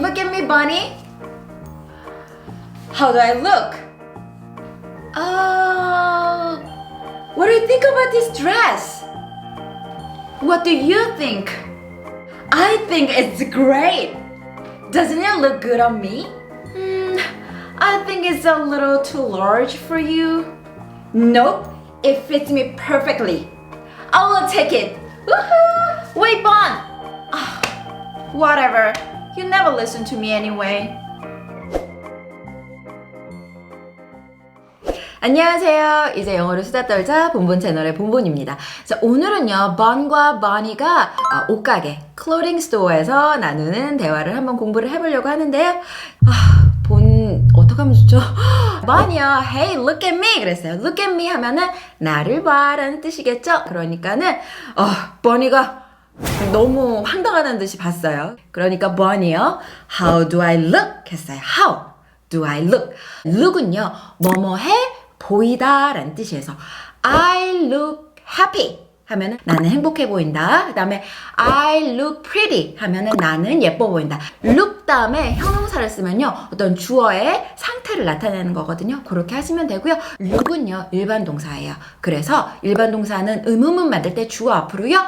look at me, bunny. How do I look? Oh, what do you think about this dress? What do you think? I think it's great. Doesn't it look good on me? Hmm, I think it's a little too large for you. Nope, it fits me perfectly. I will take it. Woohoo! Wait, Bon! Ah, whatever. You never listen to me anyway. 안녕하세요. 이제 영어로 수다 떨자 본본 채널의 본본입니다. 자, 오늘은요, 번과 버니가 어, 옷가게, 클로딩 스토어에서 나누는 대화를 한번 공부를 해보려고 하는데요. 아, 본, 어떡하면 좋죠? 버니요, hey, look at me! 그랬어요. look at me 하면은, 나를 봐 라는 뜻이겠죠? 그러니까는, 어, 버니가 너무 황당하다는 듯이 봤어요. 그러니까 버니요, how do I look? 했어요. how do I look? look은요, 뭐뭐해 보이다 라는 뜻이에서 I look happy 하면은 나는 행복해 보인다. 그 다음에 I look pretty 하면은 나는 예뻐 보인다. look 다음에 형용사를 쓰면요. 어떤 주어의 상태를 나타내는 거거든요. 그렇게 하시면 되고요. look은요. 일반 동사예요. 그래서 일반 동사는 의문문 만들 때 주어 앞으로요.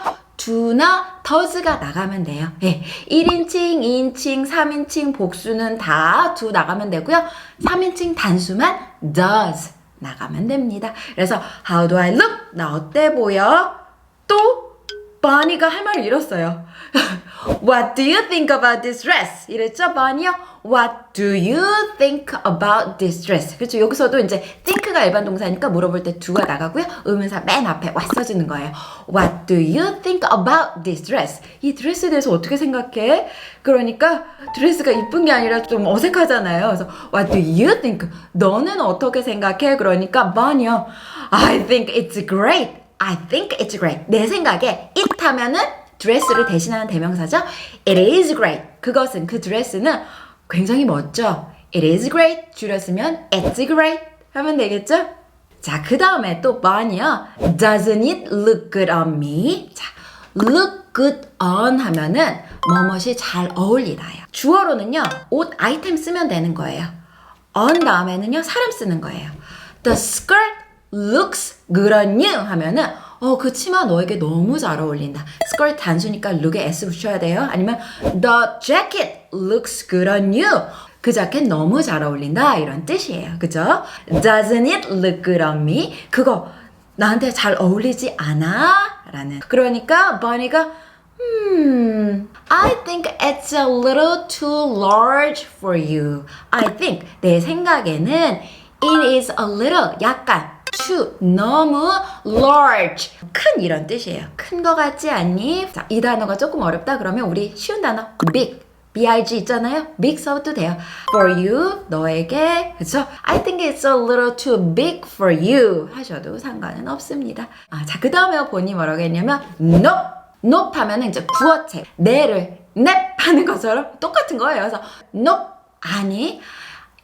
Do나 does가 나가면 돼요. 예. 1인칭, 2인칭, 3인칭 복수는 다 do 나가면 되고요. 3인칭 단수만 does 나가면 됩니다. 그래서 how do I look? 나 어때 보여? 또 바니가 할 말을 잃었어요. What do you think about this dress? 이랬죠, 바니요? What do you think about this dress? 그렇죠. 여기서도 이제 think가 일반 동사니까 물어볼 때 do가 나가고요. 의문사 맨 앞에 와 써주는 거예요. What do you think about this dress? 이 드레스에 대해서 어떻게 생각해? 그러니까 드레스가 이쁜 게 아니라 좀 어색하잖아요. 그래서 What do you think? 너는 어떻게 생각해? 그러니까 바니요. I think it's great. I think it's great. 내 생각에 it 하면은 드레스를 대신하는 대명사죠. It is great. 그것은 그 드레스는 굉장히 멋져. It is great. 줄였으면 it's great 하면 되겠죠? 자, 그 다음에 또 뭐니요? Doesn't it look good on me? 자, look good on 하면은 뭐뭇이 잘 어울리다요. 주어로는요, 옷 아이템 쓰면 되는 거예요. on 다음에는요, 사람 쓰는 거예요. The skirt looks good on you 하면은 어, 그 치마 너에게 너무 잘 어울린다. skirt 단수니까 look에 s 붙여야 돼요. 아니면 the jacket looks good on you. 그 자켓 너무 잘 어울린다. 이런 뜻이에요. 그죠? Doesn't it look good on me? 그거 나한테 잘 어울리지 않아? 라는. 그러니까 버니가 Hmm, I think it's a little too large for you. I think 내 생각에는 it is a little 약간 too 너무 large 큰 이런 뜻이에요. 큰 거 같지 않니? 자, 이 단어가 조금 어렵다 그러면 우리 쉬운 단어 big big 있잖아요. big 써도 돼요. for you 너에게 그렇죠? I think it's a little too big for you 하셔도 상관은 없습니다. 아, 자, 그다음에 본이 뭐라고 했냐면 nope. nope 하면은 이제 구어체 내를 넵 하는 것처럼 똑같은 거예요. 그래서 nope 아니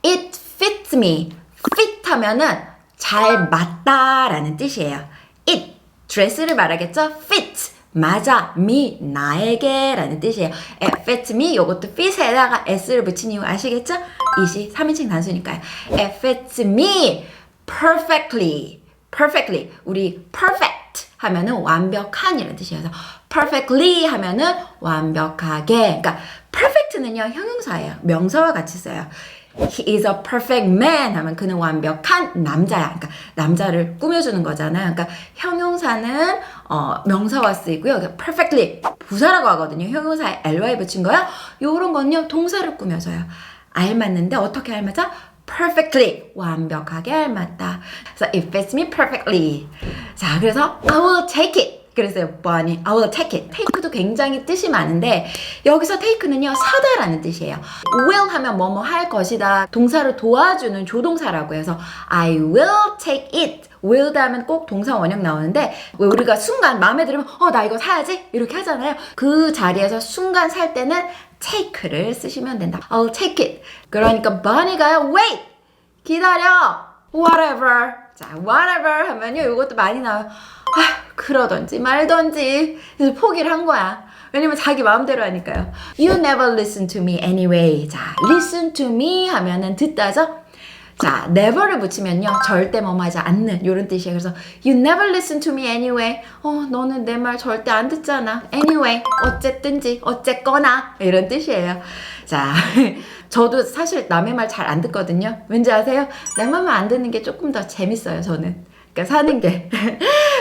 it fits me. Fit 하면은 잘 맞다라는 뜻이에요. it 드레스를 말하겠죠? fit 맞아 me 나에게 라는 뜻이에요. it fits me 요것도 fit에다가 s를 붙인 이유 아시겠죠? 이시 3인칭 단수니까요. it fits me perfectly perfectly 우리 perfect 하면은 완벽한이라는. 그래서 perfectly 하면은 완벽하게 그러니까 perfect는요 형용사예요. 명사와 같이 써요. He is a perfect man 하면 그는 완벽한 남자야. 그러니까 남자를 꾸며주는 거잖아요. 그러니까 형용사는 어, 명사와 쓰이고요. 그러니까 perfectly 부사라고 하거든요. 형용사에 ly 붙인 거야. 요런 건요 동사를 꾸며줘요. 알맞는데 어떻게 알맞아? Perfectly 완벽하게 알맞다. 그래서 it fits me perfectly. 자, 그래서 I will take it. 그래서요, 뭐하니? I will take it. take도 굉장히 뜻이 많은데 여기서 take는요 사다라는 뜻이에요. will 하면 뭐뭐 할 것이다. 동사를 도와주는 조동사라고 해서 I will take it. will 다음엔 꼭 동사 원형 나오는데 왜 우리가 순간 마음에 들으면 어 나 이거 사야지 이렇게 하잖아요. 그 자리에서 순간 살 때는 take를 쓰시면 된다. I'll take it. 그러니까 bunny가요 wait 기다려 whatever 자 whatever 하면요 이것도 많이 나와요. 아, 그러던지 말던지 그래서 포기를 한 거야. 왜냐면 자기 마음대로 하니까요. You never listen to me anyway. 자, listen to me 하면은 듣다죠? 자, never를 붙이면요. 절대 뭐뭐하지 않는 이런 뜻이에요. 그래서 you never listen to me anyway. 어, 너는 내 말 절대 안 듣잖아. anyway. 어쨌든지 어쨌거나 이런 뜻이에요. 자, 저도 사실 남의 말 잘 안 듣거든요. 왠지 아세요? 내 말만 안 듣는 게 조금 더 재밌어요, 저는. 그러니까 사는 게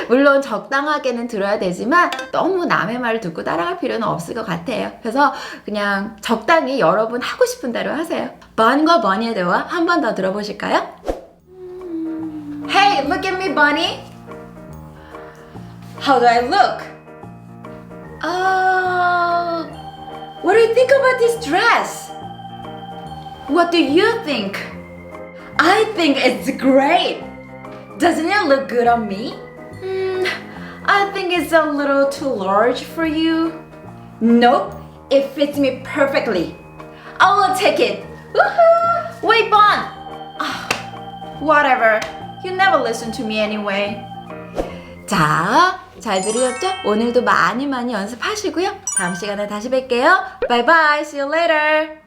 물론 적당하게는 들어야 되지만 너무 남의 말을 듣고 따라갈 필요는 없을 것 같아요. 그래서 그냥 적당히 여러분 하고 싶은 대로 하세요. 번과 버니의 대화 한 번 더 들어보실까요? Hey, look at me, Bunny. How do I look? Oh, what do you think about this dress? What do you think? I think it's great. Doesn't it look good on me? Hmm, I think it's a little too large for you. Nope, it fits me perfectly. I will take it. Woohoo! Wait, Bon! Ah, whatever. You never listen to me anyway. 자, 잘 들으셨죠? 오늘도 많이 많이 연습하시고요. 다음 시간에 다시 뵐게요. Bye bye. See you later.